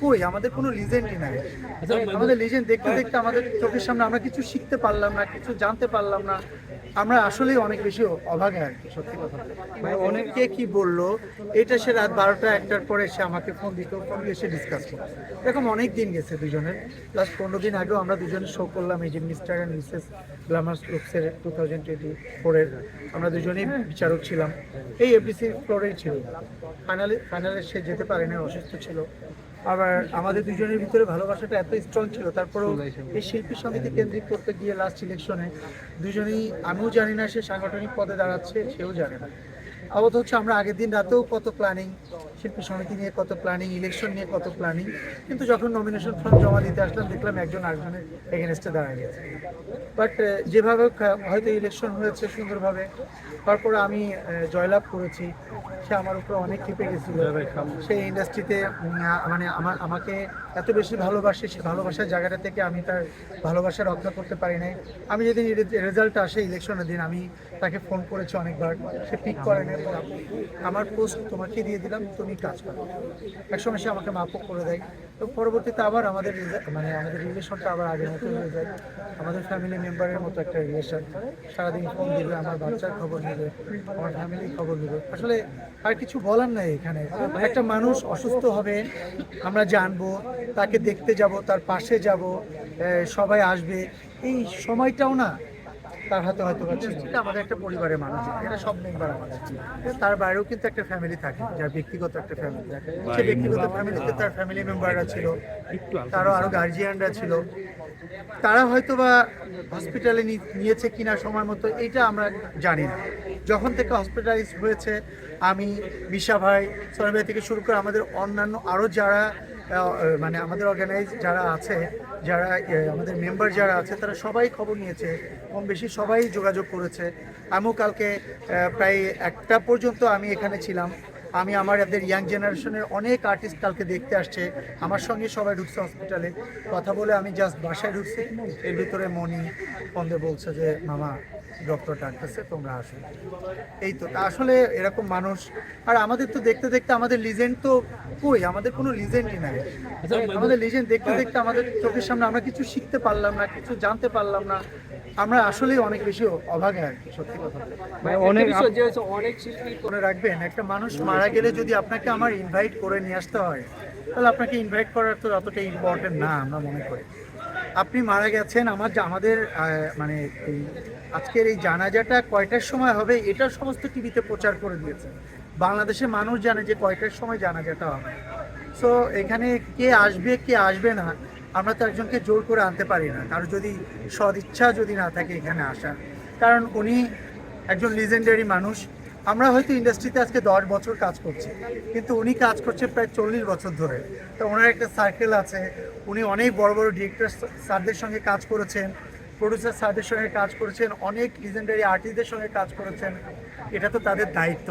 কই? আমাদের কোনো লিজেন্ডই নাই। আমাদের লিজেন্ড দেখতে দেখতে আমাদের চোখের সামনে আমরা কিছু শিখতে পারলাম না কিছু জানতে পারলাম না। আমরা আসলেই অনেক বেশি অভাগে আর কি সত্যি কথা। মানে অনেকে কি বলল এটা সে রাত বারোটা একটার পরে সে আমাকে ফোন দিত ফোন দিয়ে সে ডিসকাস করতো। এরকম অনেক দিন গেছে দুজনের। লাস্ট পনেরো দিন আগেও আমরা দুজনে শো করলাম এই যে মিস্টার অ্যান্ড মিসেস গ্লামার্স লুকসের টু থাউজেন্ড টোয়েন্টি ফোরের আমরা দুজনেই বিচারক ছিলাম। এই এফডিসি ফ্লোরেই ছিল। ফাইনালে ফাইনালে সে যেতে পারেনি অসুস্থ ছিল। আবার আমাদের দুজনের ভিতরে ভালোবাসাটা এত স্ট্রং ছিল। তারপরেও এই শিল্পী সমিতি কেন্দ্রিক করতে গিয়ে লাস্ট ইলেকশনে দুজনেই, আমিও জানি না সে সাংগঠনিক পদে দাঁড়াচ্ছে, সেও জানে না। আপাতত হচ্ছে আমরা আগের দিন রাতেও কত প্ল্যানিং শিল্পী সমিতি নিয়ে কত প্ল্যানিং ইলেকশন নিয়ে কত প্ল্যানিং কিন্তু যখন নমিনেশন ফর্ম জমা দিতে আসলাম, দেখলাম একজন আরেকজনের এগেনস্টে দাঁড়ায় গেছে। বাট যেভাবে হয়তো ইলেকশন হয়েছে সুন্দরভাবে, তারপরে আমি জয়লাভ করেছি। সে আমার উপরে অনেক ক্ষেপে গেছিল। সেই ইন্ডাস্ট্রিতে মানে আমার, আমাকে এত বেশি ভালোবাসে, সে ভালোবাসার জায়গাটা থেকে আমি তার ভালোবাসা রক্ষা করতে পারি নাই। আমি যেদিন রেজাল্ট আসে ইলেকশনের দিন, আমি তাকে ফোন করেছি অনেকবার। সে পিক করে আমার পোস্ট তোমাকে দিয়ে দিলাম, তুমি কাজ করো। একসময় সে আমাকে মাপও করে দেয়। তো পরবর্তীতে আবার আমাদের মানে আমাদের রিলেশনটা আবার আগের মতো হয়ে যায়। আমাদের ফ্যামিলি মেম্বারের মতো একটা রিলেশন সারাদিন ফোন দিবে, আমার বাচ্চার খবর নেবে, আমার ফ্যামিলির খবর নেবে। আসলে আর কিছু বলার নাই এখানে। একটা মানুষ অসুস্থ হবে, আমরা জানব, তাকে দেখতে যাব, তার পাশে যাব সবাই আসবে। এই সময়টাও না তার হাতে হয়তো বা ছিল। এটা আমাদের একটা পরিবারের মানুষ। এটা সব মেম্বার আমাদের। তার বাইরেও কিন্তু একটা ফ্যামিলি থাকে যার ব্যক্তিগত একটা ফ্যামিলি থাকে। সে ব্যক্তিগত ফ্যামিলিতে তার ফ্যামিলি মেম্বাররা ছিল তারও আরও গার্জিয়ানরা ছিল। তারা হয়তো বা হসপিটালে নিয়েছে কিনা সময় মতো এইটা আমরা জানি না। যখন থেকে হসপিটালাইজ হয়েছে আমি বিশা ভাই সরব থেকে শুরু করে আমাদের অন্যান্য আরও যারা মানে আমাদের অর্গানাইজ যারা আছে, যারা আমাদের মেম্বার যারা আছে, তারা সবাই খবর নিয়েছে, কম বেশি সবাই যোগাযোগ করেছে। আমিও কালকে প্রায় একটা পর্যন্ত আমি এখানে ছিলাম। আমি আমার এদের ইয়াং জেনারেশনের অনেক আর্টিস্ট কালকে দেখতে আসছে। আমার সঙ্গে সবাই ঢুকছে হসপিটালে কথা বলে আমি জাস্ট বাসায় ঢুকছি। এর ভিতরে মনি ফোনে বলছে যে মামা ডক্টর ডাকতেছে তোমরা আসো। এই তো আসলে এরকম মানুষ। আর আমাদের তো দেখতে দেখতে আমাদের লিজেন্ড তো কই? আমাদের কোনো লিজেন্ডই নাই। আমাদের লিজেন্ড দেখতে দেখতে আমাদের চোখের সামনে আমরা কিছু শিখতে পারলাম না কিছু জানতে পারলাম না। আমরা আসলেই অনেক বেশি অভাগে আর কি সত্যি কথা। মানে অনেক বিষয় অনেক শিল্পী রাখবেন একটা মানুষ মারা গেলে যদি আপনাকে আমার ইনভাইট করে নিয়ে আসতে হয়, তাহলে আপনাকে ইনভাইট করার তো অতটা ইম্পর্টেন্ট না, আমরা মনে করি। আপনি মারা গেছেন, আমার আমাদের মানে আজকের এই জানাজাটা কয়টার সময় হবে, এটা সমস্ত টিভিতে প্রচার করে দিয়েছে। বাংলাদেশের মানুষ জানে যে কয়টার সময় জানাজাটা হবে। সো এখানে কে আসবে কে আসবে না, আমরা তো একজনকে জোর করে আনতে পারি না। কারও যদি সদিচ্ছা যদি না থাকে এখানে আসা কারণ উনি একজন লিজেন্ডারি মানুষ আমরা হয়তো ইন্ডাস্ট্রিতে আজকে দশ বছর কাজ করছি, কিন্তু উনি কাজ করছে প্রায় চল্লিশ বছর ধরে। তো ওনার একটা সার্কেল আছে, উনি অনেক বড় বড় ডিরেক্টর স্যারদের সঙ্গে কাজ করেছেন প্রডিউসার স্যারদের সঙ্গে কাজ করেছেন, অনেক লিজেন্ডারি আর্টিস্টদের সঙ্গে কাজ করেছেন, এটা তো তাদের দায়িত্ব।